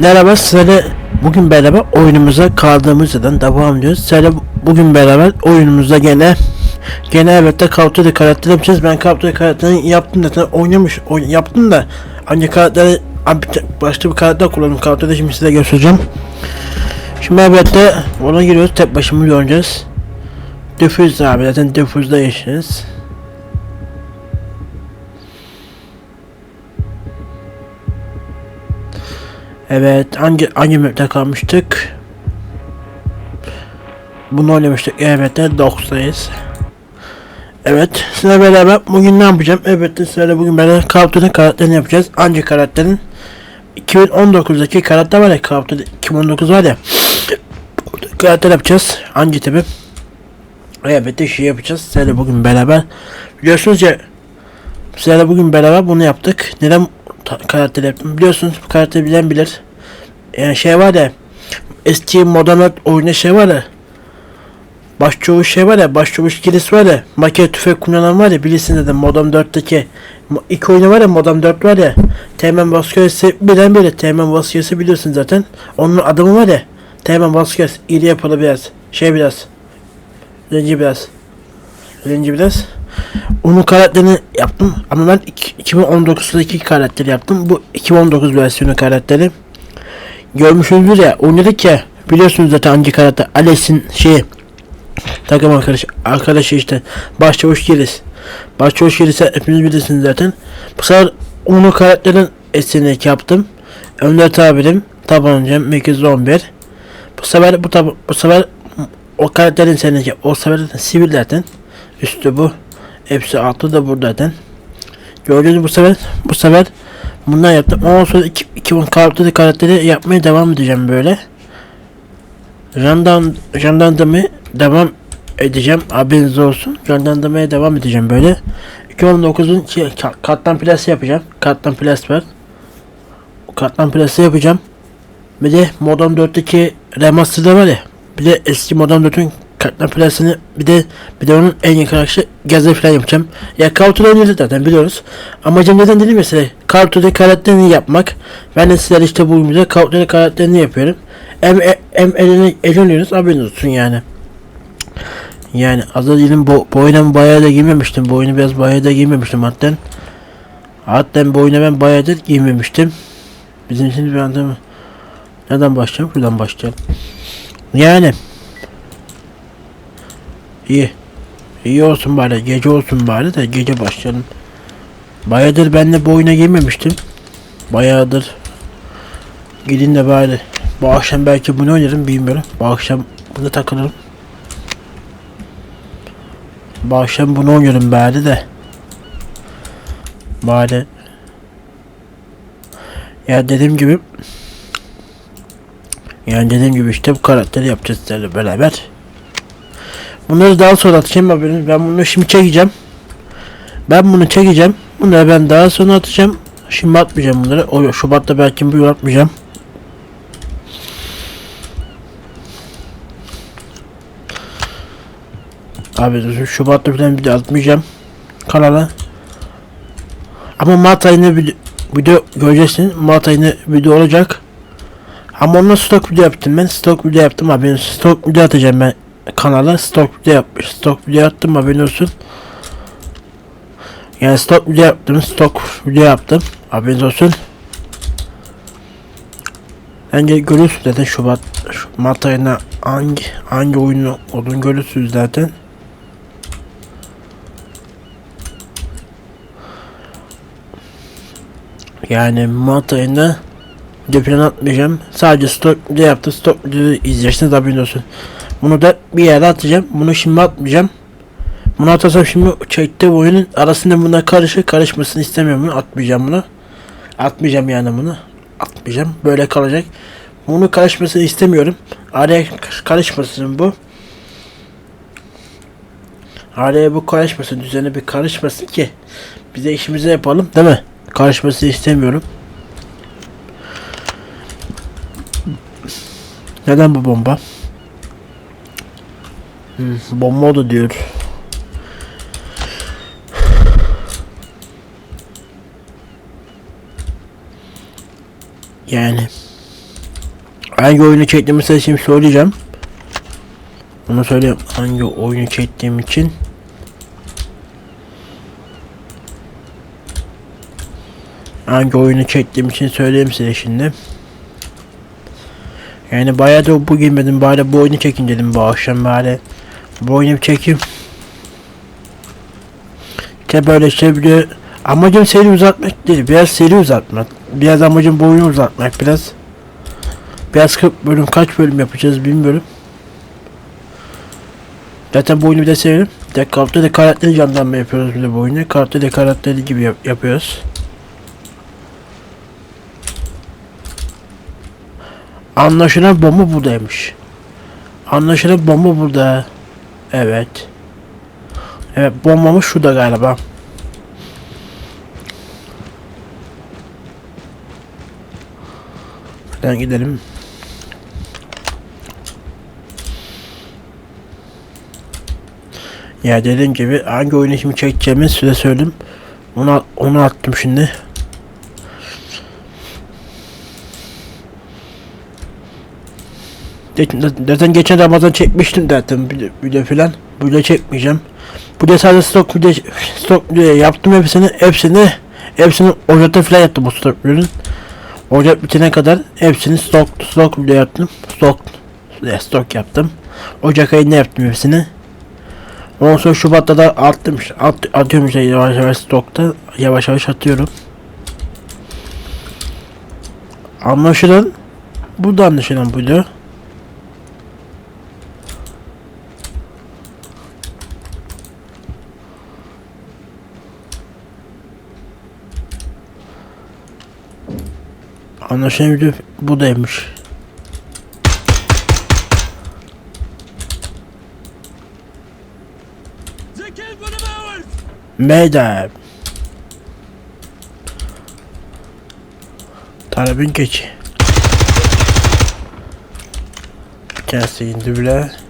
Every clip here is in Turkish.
Merhaba sizlerle bugün beraber oyunumuza kaldığımız yerden devam ediyoruz. Sizlerle bugün beraber oyunumuzda gene gene evet de Call karakter yapacağız. Ben Duty karakterini yaptım zaten oynamış oyn- yaptım da ancak karakteri başka bir karakter kullandım. Duty'de şimdi size göstereceğim. Şimdi evet de ona giriyoruz. Tek başımız oynayacağız. Diffuse abi zaten Diffuse'da yaşarız. Evet, hangi hangi map'te kalmıştık? Bunu oynamıştık. Evet, de 9'dayız. Evet, sizinle beraber bugün ne yapacağım? Evet, sizlerle bugün beraber Duty karakterini yapacağız. Hangi karakterin? 2019'daki karakter var ya, Duty 2019 var ya. karakter yapacağız. Hangi tipi? Evet, de şey yapacağız. Sizlerle bugün beraber. Biliyorsunuz ya, sizlerle bugün beraber bunu yaptık. Neden ta- karakter yaptım? Biliyorsunuz bu karakteri bilen bilir. Yani şey var ya eski modern oyunda şey var ya başçavuş şey var ya başçavuş kilisi var ya makine tüfek kullanan var ya bilirsiniz de Modern 4'teki mo- ilk oyunu var ya Modern 4 var ya Teğmen Vasquez'i bilen biri Teğmen Vasquez'i biliyorsun zaten onun adamı var ya Teğmen Vasquez iri yapılı biraz şey biraz zenci biraz zenci biraz onun karakterini yaptım ama ben iki- 2019'daki karakteri yaptım. Bu 2019 versiyonu karakteri görmüşsünüzdür ya oynadık ya? Biliyorsunuz zaten hangi karakter? Alex'in şeyi takım arkadaşı arkadaşı işte. Başçavuş Giriz. Başçavuş Giriz'i hepiniz bilirsiniz zaten. Bu sefer onun karakterin esinlik yaptım. Önder tabirim tabancam 211 bu sefer bu tab bu sefer o karakterin seninki o sefer sivil zaten. Üstü bu hepsi altı da burada zaten gördüğünüz bu sefer bu sefer bundan yaptım. Ondan sonra 2000 karakteri karakteri yapmaya devam edeceğim böyle. Jandan jandandamı devam edeceğim. Haberiniz olsun. Jandandamaya devam edeceğim böyle. 2019'un şey, ka- katlan yapacağım. Katlan plas var. Katlan plası yapacağım. Bir de Modern 4'teki remaster'da var ya. Bir de eski Modern 4'ün katlan plasını bir de bir de onun en yakın arkadaşı Gazze falan yapacağım. Ya Kautu'da oynuyoruz zaten biliyoruz. Amacım neden dedim mesela Kautu'da karakterini yapmak. Ben de sizler işte bu videoda Kautu'da karakterini yapıyorum. Hem, hem elini eğleniyoruz haberiniz olsun yani. Yani az da değilim bu, bu oyuna bayağı da giymemiştim. Bu oyunu biraz bayağı da giymemiştim hatta. Hatta bu oyuna ben bayağıdır giymemiştim. Bizim için bir anda Nereden başlayalım? Şuradan başlayalım. Yani İyi. İyi olsun bari. Gece olsun bari de gece başlayalım. Bayağıdır ben de bu oyuna girmemiştim. Bayağıdır. Gidin de bari. Bu akşam belki bunu oynarım bilmiyorum. Bu akşam bunu takılırım. Bu akşam bunu oynarım bari de. Bari. Ya dediğim gibi yani dediğim gibi işte bu karakteri yapacağız sizlerle beraber. Bunları daha sonra atacağım haberiniz. Ben bunu şimdi çekeceğim. Ben bunu çekeceğim. Bunları ben daha sonra atacağım. Şimdi atmayacağım bunları. O Şubat'ta belki bir atmayacağım. Abi Şubat'ta falan de atmayacağım. Kanala. Ama Mart ayında video, video göreceksin. Mart ayında video olacak. Ama onunla stok video yaptım ben. Stok video yaptım abi. Stok video atacağım ben kanala stok video yapmış. Stok video attım haberin olsun. Yani stok video yaptım. Stok video yaptım. Haberiniz olsun. Bence görürsünüz zaten Şubat, şu Mart ayında hangi hangi oyunu olduğunu görürsünüz zaten. Yani Mart ayında falan atmayacağım. Sadece stok video yaptım. Stok video izlersiniz haberiniz olsun. Bunu da bir yere atacağım. Bunu şimdi atmayacağım. Bunu atarsam şimdi çektiği oyunun arasında buna karışır. Karışmasını istemiyorum bunu. Atmayacağım bunu. Atmayacağım yani bunu. Atmayacağım. Böyle kalacak. Bunu karışmasını istemiyorum. Araya karışmasın bu. Araya bu karışmasın. Düzene bir karışmasın ki. Bize işimizi yapalım. Değil mi? Karışmasını istemiyorum. Neden bu bomba? Hmm, bomba da diyor. Yani Hangi oyunu çektiğimi size şimdi söyleyeceğim. Onu söyleyeyim hangi oyunu çektiğim için. Hangi oyunu çektiğim için söyleyeyim size şimdi. Yani bayağı da bu girmedim bari bu oyunu çekin dedim bu akşam bari. Bu oyunu çekeyim. İşte böyle şey bir amacım seri uzatmak değil biraz seri uzatmak. Biraz amacım bu oyunu uzatmak biraz. Biraz 40 bölüm kaç bölüm yapacağız bilmiyorum. Zaten bu oyunu bir de severim. De da karakteri canlanma yapıyoruz bir de bu oyunu. Kartta da karakteri gibi yap- yapıyoruz. Anlaşılan bomba buradaymış. Anlaşılan bomba burada. Evet. Evet bombamız şurada galiba. Buradan gidelim. Ya dediğim gibi hangi oyunu şimdi çekeceğimi size söyledim. Onu, onu attım şimdi. Zaten geçen Ramazan çekmiştim zaten de filan. Bu da çekmeyeceğim. Bu da sadece stok video, stok video yaptım hepsini, hepsini, hepsini Ocak'ta filan yaptım bu stok videonun. Ocak bitene kadar hepsini stok, stok video yaptım. Stok, stok yaptım. Ocak ayında yaptım hepsini. Ondan sonra Şubat'ta da attım at, atıyorum işte yavaş yavaş stokta, yavaş yavaş atıyorum. Anlaşılan, bu da anlaşılan buydu. Anlaşılan bir de bu daymış. They killed one of ours! Meydan. Talebin keçi. Bir tanesi indi bile.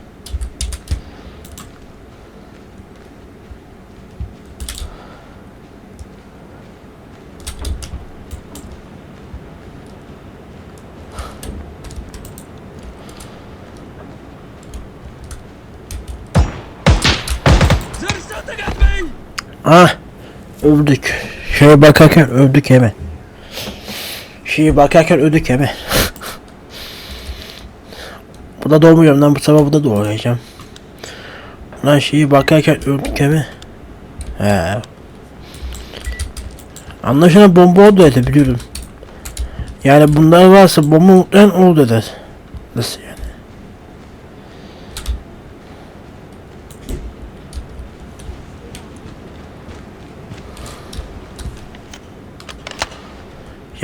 Öldük. Şeye bakarken öldük hemen. Şeye bakarken öldük hemen. bu da doğmuyorum lan bu sabah bu da doğacağım. Lan şeyi bakarken öldük hemen. He. Anlaşılan bomba oldu dedi biliyorum. Yani bunlar varsa bomba muhtemelen oldu dedi. Nasıl yani?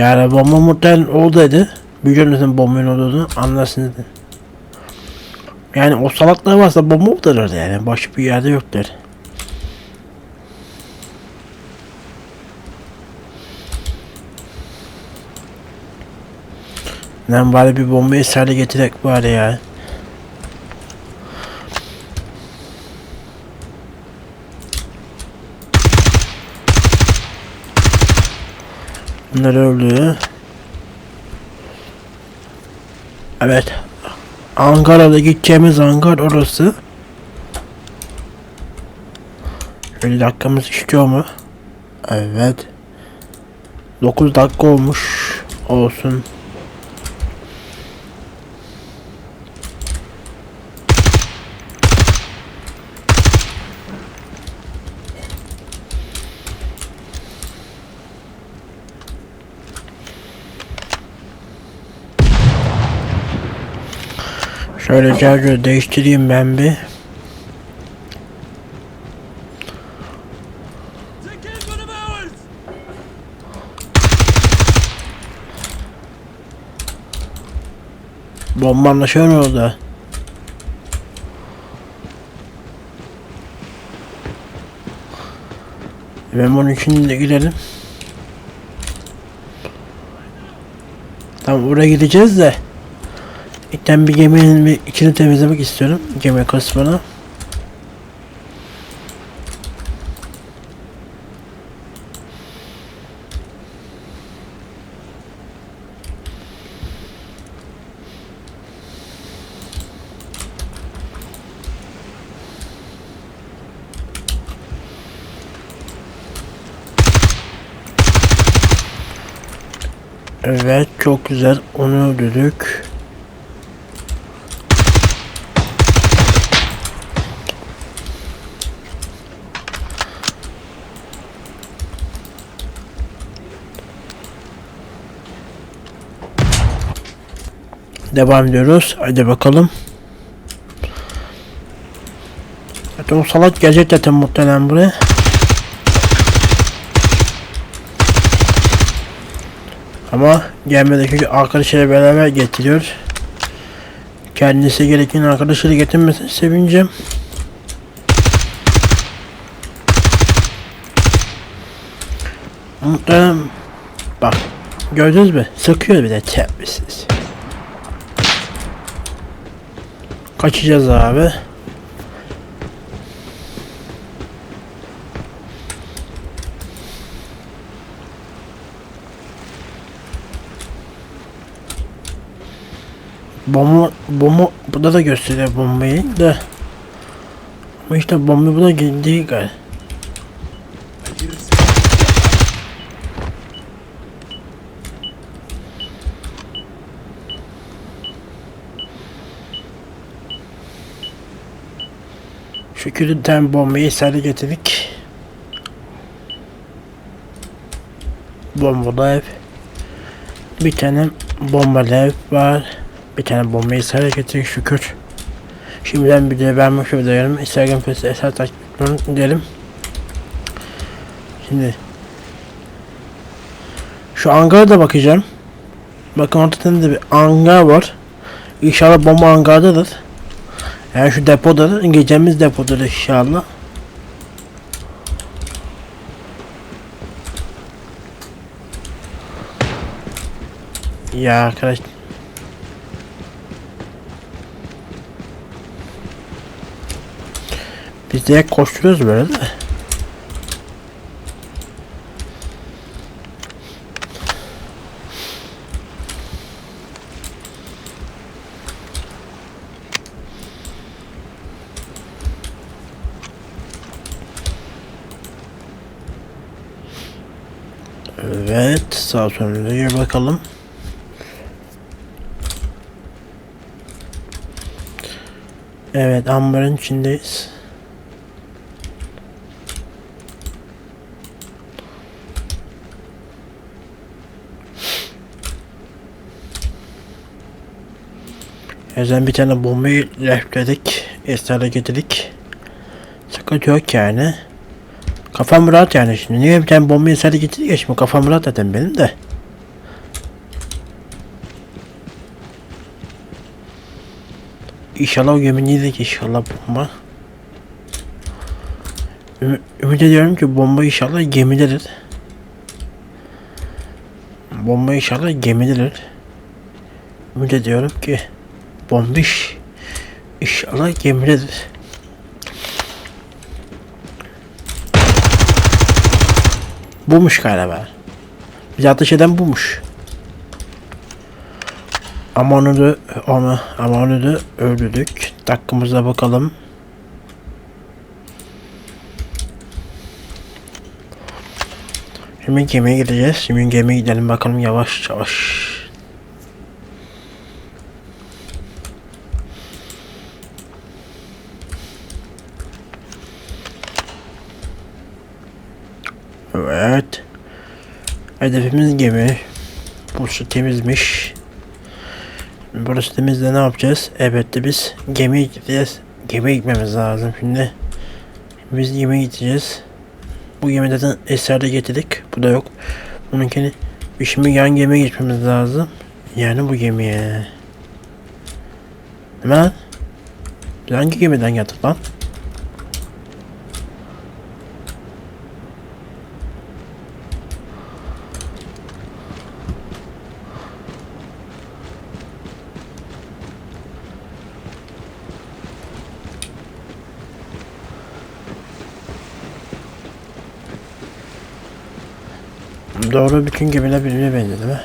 Yani bomba muhtemelen dedi. Biliyorum dedim bombanın olduğunu anlarsın dedi. Yani o salaklar varsa bomba mıdır yani başka bir yerde yoktur. Lan bari bir bombayı sale getirek bari ya. Bunlar öldü. Evet. Ankara'da gideceğimiz Ankara orası. Şöyle dakikamız işliyor mu? Evet. 9 dakika olmuş. Olsun. Şöyle şarjı değiştireyim ben bir. Bomba anlaşıyor orada? Ben bunun için de gidelim. Tamam oraya gideceğiz de. İlkten bir geminin bir içini temizlemek istiyorum. Gemi kısmını. Evet çok güzel onu öldürdük. Devam ediyoruz. Hadi bakalım. Zaten o salat gelecek zaten muhtemelen buraya. Ama gelmedi çünkü arkadaşıyla beraber getiriyor. Kendisi gereken arkadaşıyla getirmesini sevineceğim. Muhtemelen bak gördünüz mü? Sıkıyor bir de Kaçacağız abi. Bomba, bomba, burada da gösteriyor bombayı da. Ama işte bomba bu da değil galiba. Şükür tane bombayı isale getirdik. Bombalı ev. Bir tane bombalı ev var. Bir tane bombayı isale getirdik şükür. Şimdiden bir de ben şurada diyorum. Instagram fesi eser takip etmeyi diyelim. Şimdi şu angara da bakacağım. Bakın ortada da bir hangar var. İnşallah bomba hangardadır. Yani şu depodadır. Gecemiz depodadır inşallah. Ya arkadaş. Biz de koşturuyoruz böyle de. Evet, sağ sonuna bakalım. Evet, ambarın içindeyiz. Ezen bir tane bombayı lefledik, esnada getirdik. Sıkıntı yok yani. Kafam rahat yani şimdi. Niye bir tane bombayı esnada getirdik ya kafam rahat zaten benim de. İnşallah o geminiydek inşallah bomba. Ümit ediyorum ki bomba inşallah gemidedir. Bomba inşallah gemidedir. Ümit ediyorum ki bombiş inşallah gemidedir. Bumuş galiba. Bize ateş eden bumuş. Ama onu da onu ama onu da öldürdük. Dakikamıza bakalım. Şimdi gemiye gideceğiz. Şimdi gemiye gidelim bakalım yavaş yavaş. Evet. Hedefimiz gemi. Burası temizmiş. Burası temizde ne yapacağız? Evet de biz gemiye gideceğiz. Gemiye gitmemiz lazım şimdi. Biz gemiye gideceğiz. Bu gemide zaten eserde getirdik. Bu da yok. Bununkini şimdi yan gemiye gitmemiz lazım. Yani bu gemiye. Biz hangi gemiden geldik lan? Doğru bütün gemiler birbirine benziyor değil mi?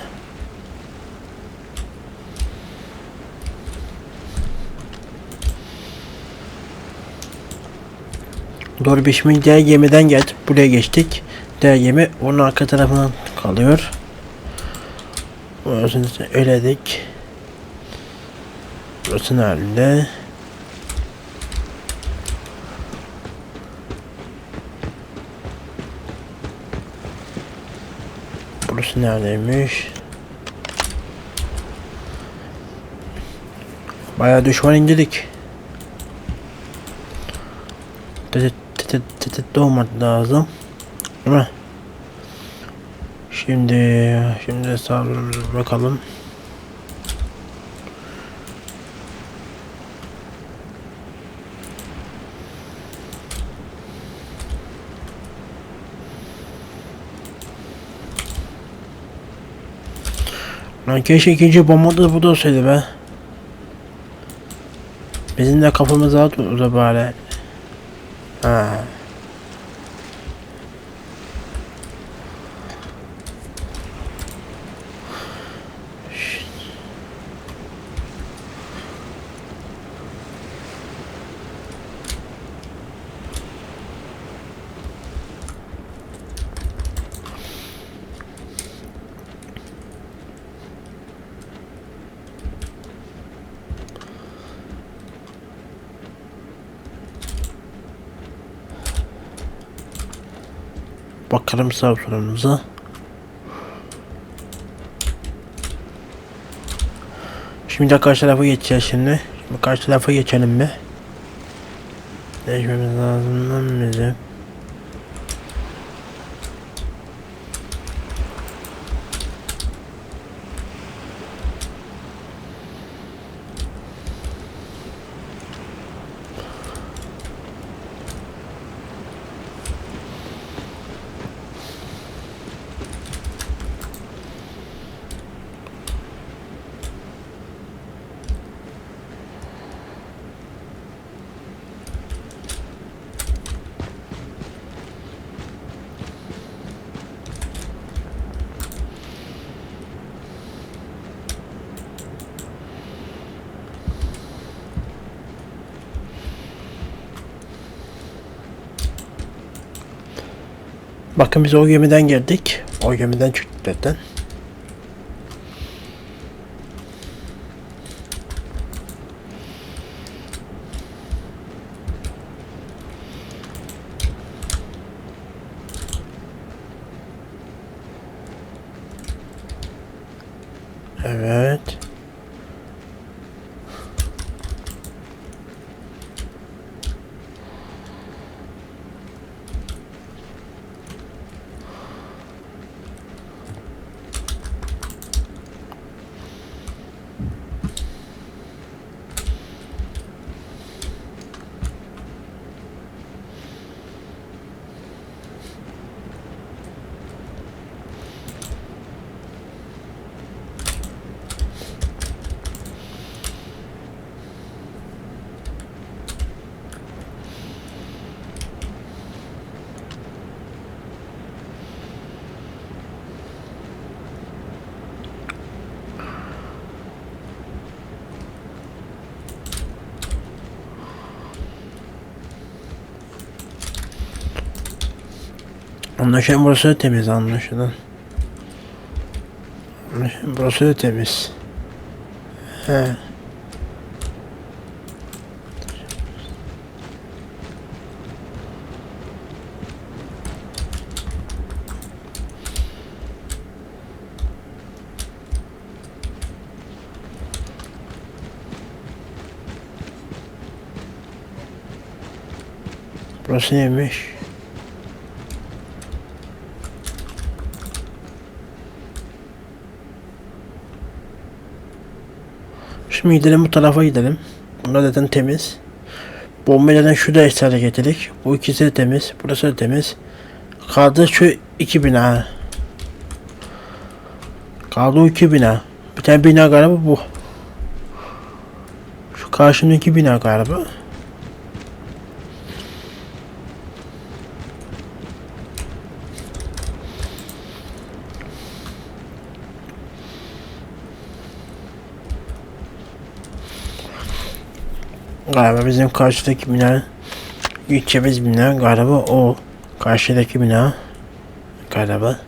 Doğru şimdi diğer gemiden geldik. Buraya geçtik. Diğer gemi onun arka tarafından kalıyor. Burasını öledik. Burası nerede? Burası neredeymiş? Bayağı düşman indirdik. Tetet olmadı lazım. Değil mi? Şimdi şimdi hesabımıza bakalım. Lan keşke ikinci bomba da bu da olsaydı be. Bizim de kafamız rahat bari. Ha. Bakalım sağ. Şimdi de karşı tarafa geçeceğiz şimdi. Şimdi karşı tarafa geçelim bir. Değişmemiz lazım lan bizim. Bakın biz o gemiden geldik. O gemiden çıktık zaten. Evet. Anlaşılan burası da temiz anlaşılan. Anlaşılan burası da temiz. He. Burası neymiş? Şimdi gidelim bu tarafa gidelim. Bunlar zaten temiz. Bombayı zaten şurada eşyale getirdik. Bu ikisi de temiz. Burası da temiz. Kaldı şu iki bina. Kaldı iki bina. Bir tane bina galiba bu. Şu karşımdaki bina galiba. Galiba bizim karşıdaki bina gideceğimiz bina galiba o. Karşıdaki bina galiba.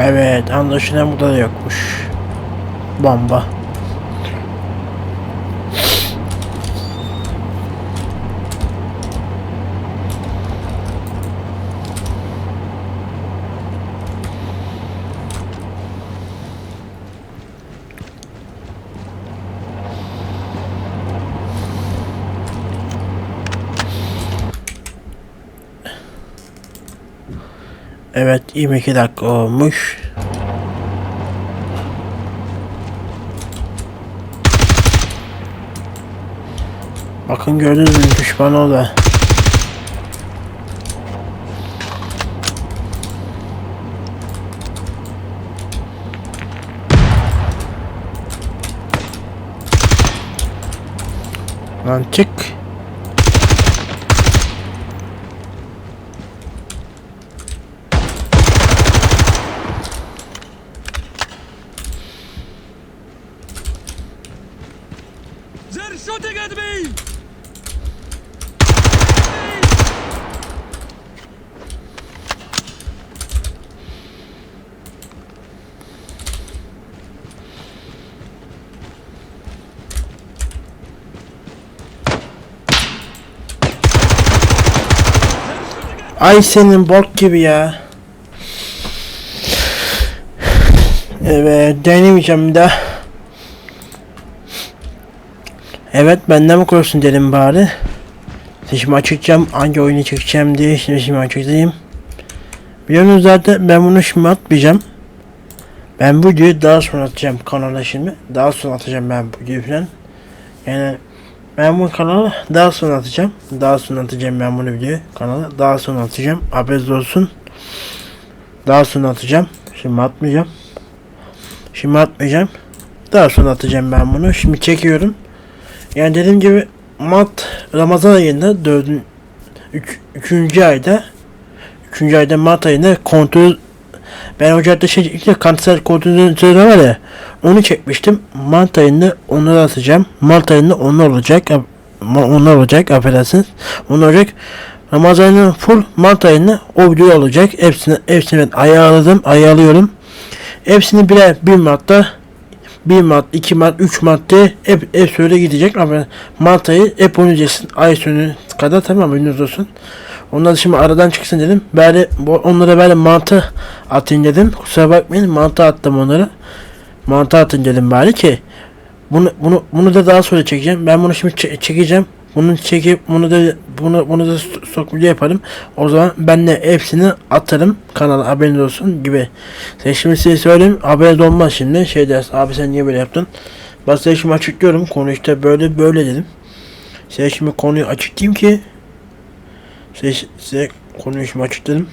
Evet anlaşılan burada da yokmuş. Bomba. Evet 22 dakika olmuş. Bakın gördünüz mü düşman orada. Lan çık. Ay senin bok gibi ya. Evet denemeyeceğim bir daha. Evet benden mi korksun dedim bari. Şimdi açıklayacağım hangi oyunu çekeceğim diye şimdi, şimdi açıklayayım. Biliyorsunuz zaten ben bunu şimdi atmayacağım. Ben bu videoyu daha sonra atacağım kanala şimdi. Daha sonra atacağım ben bu videoyu falan. Yani ben bu kanala daha sonra atacağım. Daha sonra atacağım ben bunu videoyu kanala. Daha sonra atacağım. Haberiniz olsun. Daha sonra atacağım. Şimdi atmayacağım. Şimdi atmayacağım. Daha sonra atacağım ben bunu. Şimdi çekiyorum. Yani dediğim gibi Mart Ramazan ayında dördün üç, üçüncü ayda üçüncü ayda Mart ayında kontrol ben Ocak'ta şey kanser kontrolü sırada var ya onu çekmiştim. Mart ayında onları atacağım. Mart ayında onlar olacak. Onlar olacak affedersiniz. Onlar olacak. Ramazan full Mart ayında o video olacak. Hepsini, hepsini ben ayarladım. Ayarlıyorum. Hepsini birer 1 Mart'ta 1 Mart, 2 Mart, 3 Mart diye hep, hep söyle gidecek ama Mart ayı hep oynayacaksın. Ay sonu kadar tamam önünüz olsun. Onlar şimdi aradan çıksın dedim. Böyle onlara böyle mantı atayım dedim. Kusura bakmayın mantı attım onlara. Mantı atın dedim bari ki bunu bunu bunu da daha sonra çekeceğim. Ben bunu şimdi çe- çekeceğim. Bunu çekip bunu da bunu bunu da so- sokmuca yaparım. O zaman ben de hepsini atarım kanala haberiniz olsun gibi. Sen şimdi size söyleyeyim haberiniz olmaz şimdi. Şey dersin abi sen niye böyle yaptın? Ben size şimdi açıklıyorum. Konu işte böyle böyle dedim. Size şimdi konuyu açıklayayım ki size, size şimdi açıkladım.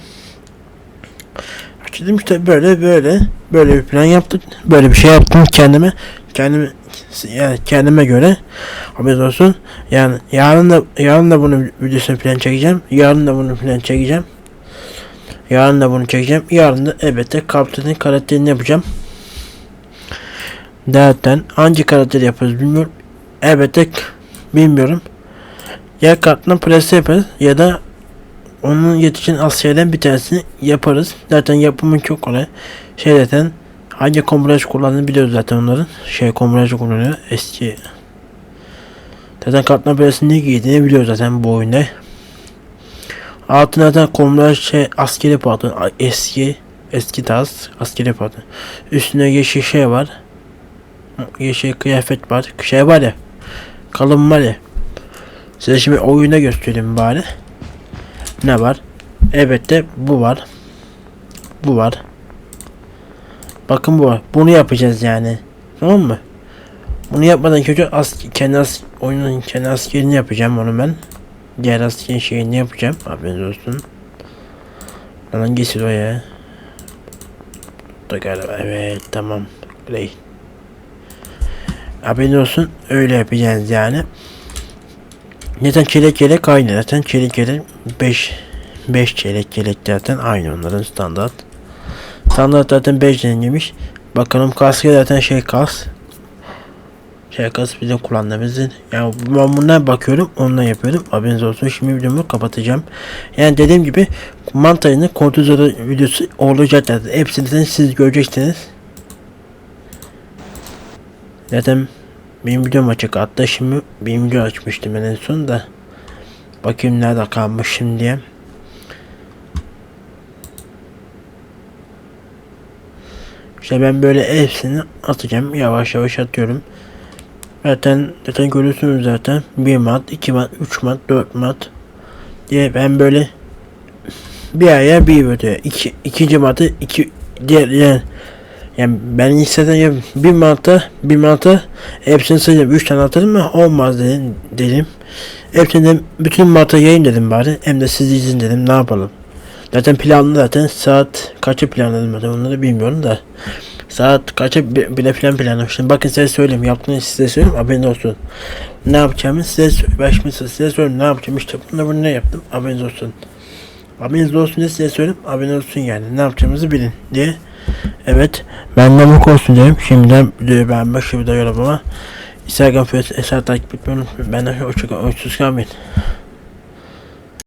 Açıkladım işte böyle böyle böyle bir plan yaptık. Böyle bir şey yaptım kendime. Kendime yani kendime göre haberiniz olsun. Yani yarın da yarın da bunu videosunu plan çekeceğim. Yarın da bunu plan çekeceğim. Yarın da bunu çekeceğim. Yarın da elbette kaptanın karakterini yapacağım. Zaten hangi karakteri yaparız bilmiyorum. Elbette bilmiyorum. Ya kartla presi yaparız ya da onun yetişen az şeyden bir tanesini yaparız. Zaten yapımı çok kolay. Şey zaten hangi kombraj kullandığını biliyoruz zaten onların. Şey kombrajı kullanıyor. Eski Zaten kartla presi ne giydiğini biliyoruz zaten bu oyunda. Altına zaten kombraj şey askeri a- Eski eski tarz askeri pantolon. Üstüne yeşil şey var. Yeşil kıyafet var. Şey var ya. Kalın var ya. Size şimdi oyunda göstereyim bari. Ne var? Evet de bu var. Bu var. Bakın bu var. Bunu yapacağız yani. Tamam mı? Bunu yapmadan önce as kendi as oyunun kendi askerini yapacağım onu ben. Diğer askerin şeyini yapacağım. Haberiniz olsun. Lan hangisi o ya? Da galiba evet tamam. Play. Haberiniz olsun öyle yapacağız yani. Zaten çeyrek yelek aynı. Zaten çeyrek yelek 5 5 çeyrek yelek zaten aynı onların standart. Standart zaten 5 denilmiş. Bakalım kaskı zaten şey kas. Şakası bizim kullandığımızın. Yani ben bundan bakıyorum ondan yapıyorum. Haberiniz olsun. Şimdi videomu kapatacağım. Yani dediğim gibi mantayının kortizolu videosu olacak. zaten. Hepsini siz göreceksiniz. Zaten benim videom açık. Hatta şimdi benim video açmıştım en son da. Bakayım nerede kalmışım diye. İşte ben böyle hepsini atacağım. Yavaş yavaş atıyorum. Zaten zaten görüyorsunuz zaten. 1 mat, 2 mat, 3 mat, 4 mat diye ben böyle bir aya bir video. İki, ikinci matı iki diğer yani, yani ben isteden ya bir manta bir manta hepsini sayacağım. 3 tane atarım mı olmaz dedim. dedim. Hepsini bütün mata yayın dedim bari. Hem de siz izin dedim. Ne yapalım? Zaten planlı zaten saat kaçı planladım zaten onları bilmiyorum da. Saat kaça bi- bile plan planlamıştım. Bakın size söyleyeyim. Yaptığını size söyleyeyim. Haberiniz olsun. Ne yapacağımı size sö- ben şimdi size söyleyeyim. Ne yapacağım işte bunu bunu ne yaptım. Haberiniz olsun. Haberiniz olsun diye size söyleyeyim. Haberiniz olsun yani. Ne yapacağımızı bilin diye. Evet. Benden bu olsun diyelim. Şimdiden videoyu beğenmek, şimdi de yorumlama. Instagram, Facebook, eser takip etmeyi unutmayın. Benden hoşçakalın. Hoşçakalın.